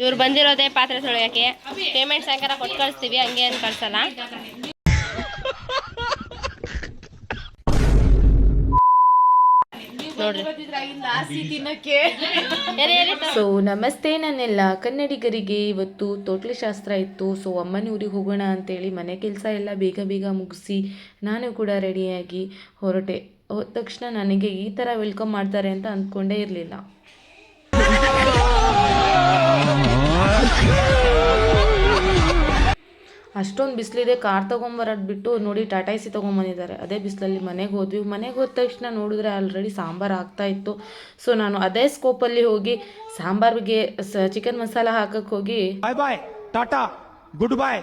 ಇವ್ರು ಬಂದಿರೋದೇ ಪಾತ್ರೆ ತೊಳೆಯೋಕೆ ಪೇಮೆಂಟ್ ಸಾಯಂಕಾಲ ಕೊಟ್ಟು ಕಳಿಸ್ತೀವಿ, ಹಂಗೆ ಏನು ಕಳ್ಸಲ್ಲ. ಸೊ, ನಮಸ್ತೆ ನಾನೆಲ್ಲ ಕನ್ನಡಿಗರಿಗೆ. ಇವತ್ತು ತೋಟ್ಲಿ ಶಾಸ್ತ್ರ ಇತ್ತು. ಸೊ, ಅಮ್ಮನ ಊರಿಗೆ ಹೋಗೋಣ ಅಂತೇಳಿ ಮನೆ ಕೆಲಸ ಎಲ್ಲ ಬೇಗ ಬೇಗ ಮುಗಿಸಿ ನಾನು ಕೂಡ ರೆಡಿಯಾಗಿ ಹೊರಟೆ. ಹೋದ ತಕ್ಷಣ ನನಗೆ ಈ ಥರ ವೆಲ್ಕಮ್ ಮಾಡ್ತಾರೆ ಅಂತ ಅಂದ್ಕೊಂಡೇ ಇರಲಿಲ್ಲ. ಅಷ್ಟೊಂದು ಬಿಸಿಲಿದೆ ಕಾರ್ ತೊಗೊಂಬರೋದು ಬಿಟ್ಟು ನೋಡಿ ಟಾಟಾ ಎಸಿ ತೊಗೊಂಬಂದಿದ್ದಾರೆ. ಅದೇ ಬಿಸಿಲಲ್ಲಿ ಮನೆಗೆ ಹೋದ್ವಿ. ಮನೆಗೆ ಹೋದ ತಕ್ಷಣ ನೋಡಿದ್ರೆ ಆಲ್ರೆಡಿ ಸಾಂಬಾರು ಆಗ್ತಾಯಿತ್ತು ಸೊ ನಾನು ಅದೇ ಸ್ಕೋಪಲ್ಲಿ ಹೋಗಿ ಸಾಂಬಾರಿಗೆ ಚಿಕನ್ ಮಸಾಲ ಹಾಕಕ್ಕೆ ಹೋಗಿ ಬಾಯ್ ಬಾಯ್ ಟಾಟಾ. ಗುಡ್ ಬಾಯ್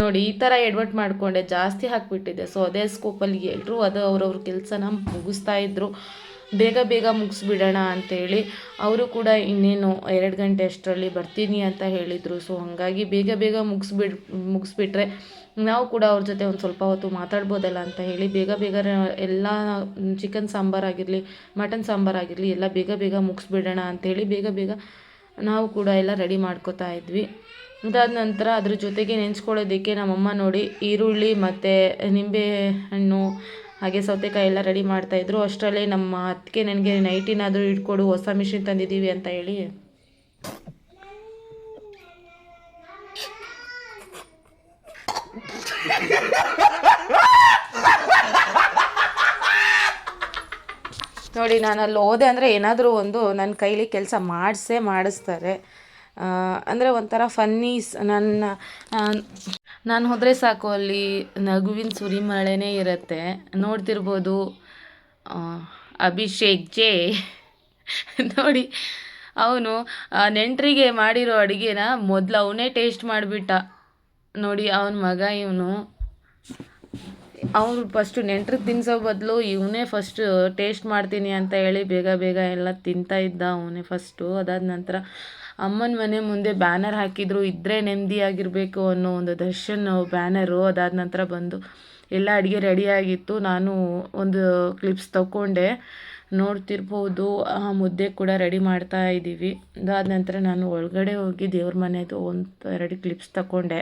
ನೋಡಿ ಈ ಥರ ಎಡ್ವರ್ಟ್ ಮಾಡಿಕೊಂಡೆ. ಜಾಸ್ತಿ ಹಾಕಿಬಿಟ್ಟಿದ್ದೆ ಸೊ ಅದೇ ಸ್ಕೋಪಲ್ಲಿ ಎಲ್ಲರೂ ಅದು ಅವ್ರವ್ರ ಕೆಲಸನ ಮುಗಿಸ್ತಾ ಇದ್ರು. ಬೇಗ ಬೇಗ ಮುಗಿಸ್ಬಿಡೋಣ ಅಂತೇಳಿ ಅವರು ಕೂಡ ಇನ್ನೇನು ಎರಡು ಗಂಟೆ ಅಷ್ಟರಲ್ಲಿ ಬರ್ತೀನಿ ಅಂತ ಹೇಳಿದರು. ಸೊ ಹಾಗಾಗಿ ಬೇಗ ಬೇಗ ಮುಗಿಸ್ಬಿಡ್, ಮುಗಿಸ್ಬಿಟ್ರೆ ನಾವು ಕೂಡ ಅವ್ರ ಜೊತೆ ಒಂದು ಸ್ವಲ್ಪ ಹೊತ್ತು ಮಾತಾಡ್ಬೋದಲ್ಲ ಅಂತ ಹೇಳಿ ಬೇಗ ಬೇಗ ಎಲ್ಲ ಚಿಕನ್ ಸಾಂಬಾರಾಗಿರಲಿ ಮಟನ್ ಸಾಂಬಾರಾಗಿರಲಿ ಎಲ್ಲ ಬೇಗ ಬೇಗ ಮುಗಿಸ್ಬಿಡೋಣ ಅಂಥೇಳಿ ಬೇಗ ಬೇಗ ನಾವು ಕೂಡ ಎಲ್ಲ ರೆಡಿ ಮಾಡ್ಕೋತಾ ಇದ್ವಿ. ಅದಾದ ನಂತರ ಅದ್ರ ಜೊತೆಗೆ ನೆನೆಸ್ಕೊಳ್ಳೋದಕ್ಕೆ ನಮ್ಮಮ್ಮ ನೋಡಿ ಈರುಳ್ಳಿ ಮತ್ತು ನಿಂಬೆ ಹಣ್ಣು ಹಾಗೆ ಸೌತೆಕಾಯಿ ಎಲ್ಲ ರೆಡಿ ಮಾಡ್ತಾಯಿದ್ರು ಅಷ್ಟರಲ್ಲೇ ನಮ್ಮ ಅತ್ತಿಗೆ ನನಗೆ ನೈಟಿನಾದರೂ ಇಟ್ಕೊಡು, ಹೊಸ ಮಿಷಿನ್ ತಂದಿದ್ದೀವಿ ಅಂತ ಹೇಳಿ. ನೋಡಿ ನಾನು ಅಲ್ಲಿ ಹೋದೆ ಅಂದರೆ ಏನಾದರೂ ಒಂದು ನನ್ನ ಕೈಲಿ ಕೆಲಸ ಮಾಡಿಸೇ ಮಾಡಿಸ್ತಾರೆ. ಅಂದರೆ ಒಂಥರ ಫನ್ನೀಸ್ ನನ್ನ ನಾನು ಹೋದರೆ ಸಾಕು ಅಲ್ಲಿ ನಗುವಿನ ಸುರಿಮಳೆನೇ ಇರುತ್ತೆ. ನೋಡ್ತಿರ್ಬೋದು ಅಭಿಷೇಕ್ ಜೆ. ನೋಡಿ, ಅವನು ನೆಂಟರಿಗೆ ಮಾಡಿರೋ ಅಡುಗೆನ ಮೊದಲು ಅವನೇ ಟೇಸ್ಟ್ ಮಾಡಿಬಿಟ್ಟ. ನೋಡಿ, ಅವನ ಮಗ ಇವನು. ಅವನು ಫಸ್ಟು ನೆಂಟ್ರಿಗೆ ತಿನ್ಸೋ ಬದಲು ಇವನೇ ಫಸ್ಟು ಟೇಸ್ಟ್ ಮಾಡ್ತೀನಿ ಅಂತ ಹೇಳಿ ಬೇಗ ಬೇಗ ಎಲ್ಲ ತಿಂತಾ ಇದ್ದ ಅವನೇ ಫಸ್ಟು ಅದಾದ ನಂತರ ಅಮ್ಮನ ಮನೆ ಮುಂದೆ ಬ್ಯಾನರ್ ಹಾಕಿದ್ರು ಇದ್ದರೆ ನೆಮ್ಮದಿಯಾಗಿರಬೇಕು ಅನ್ನೋ ಒಂದು ದರ್ಶನ್ ಬ್ಯಾನರು ಅದಾದ ನಂತರ ಬಂದು ಎಲ್ಲ ಅಡುಗೆ ರೆಡಿಯಾಗಿತ್ತು ನಾನು ಒಂದು ಕ್ಲಿಪ್ಸ್ ತಗೊಂಡೆ ನೋಡ್ತಿರ್ಬೋದು, ಆ ಮುದ್ದೆ ಕೂಡ ರೆಡಿ ಮಾಡ್ತಾ ಇದ್ದೀವಿ ಅದಾದ ನಂತರ ನಾನು ಒಳಗಡೆ ಹೋಗಿ ದೇವ್ರ ಮನೆದು ಒಂದು ಎರಡು ಕ್ಲಿಪ್ಸ್ ತಗೊಂಡೆ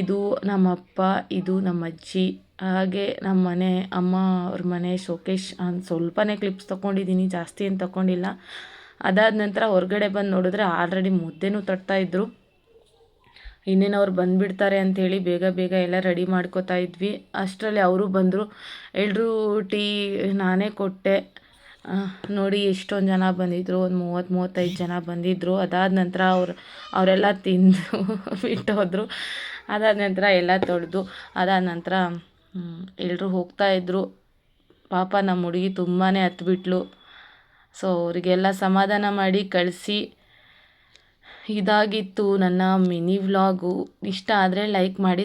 ಇದು ನಮ್ಮಪ್ಪ, ಇದು ನಮ್ಮ ಅಜ್ಜಿ ಹಾಗೆ ನಮ್ಮ ಮನೆ ಅಮ್ಮ ಅವ್ರ ಮನೆ ಶೋಕೇಶ್ ಅಂತ ಸ್ವಲ್ಪನೇ ಕ್ಲಿಪ್ಸ್ ತಗೊಂಡಿದ್ದೀನಿ ಜಾಸ್ತಿ ಏನು ತಗೊಂಡಿಲ್ಲ ಅದಾದ ನಂತರ ಹೊರಗಡೆ ಬಂದು ನೋಡಿದ್ರೆ ಆಲ್ರೆಡಿ ಮುದ್ದೆನೂ ಇನ್ನೇನು ಅವ್ರು ಬಂದುಬಿಡ್ತಾರೆ ಅಂಥೇಳಿ ಬೇಗ ಬೇಗ ಎಲ್ಲ ರೆಡಿ ಮಾಡ್ಕೋತಾ ಇದ್ವಿ. ಅಷ್ಟರಲ್ಲಿ ಅವರು ಬಂದರು. ಎಲ್ಲರೂ ಟೀ ನಾನೇ ಕೊಟ್ಟೆ. ನೋಡಿ ಎಷ್ಟೊಂದು ಜನ ಬಂದಿದ್ದರು ಒಂದು ಮೂವತ್ತು, ಮೂವತ್ತೈದು ಜನ ಬಂದಿದ್ದರು ಅದಾದ ನಂತರ ಅವ್ರು, ಅವರೆಲ್ಲ ತಿಂದು ಬಿಟ್ಟೋದ್ರು. ಅದಾದ ನಂತರ ಎಲ್ಲ ತೊಳೆದು, ಅದಾದ ನಂತರ ಎಲ್ಲರೂ ಹೋಗ್ತಾಯಿದ್ರು ಪಾಪ ನಮ್ಮ ಹುಡುಗಿ ತುಂಬಾ ಹತ್ಬಿಟ್ಲು. ಸೊ ಅವರಿಗೆಲ್ಲ ಸಮಾಧಾನ ಮಾಡಿ ಕಳಿಸಿ. ಇದಾಗಿತ್ತು ನನ್ನ ಮಿನಿ ವ್ಲಾಗು. ಇಷ್ಟ ಆದರೆ ಲೈಕ್ ಮಾಡಿ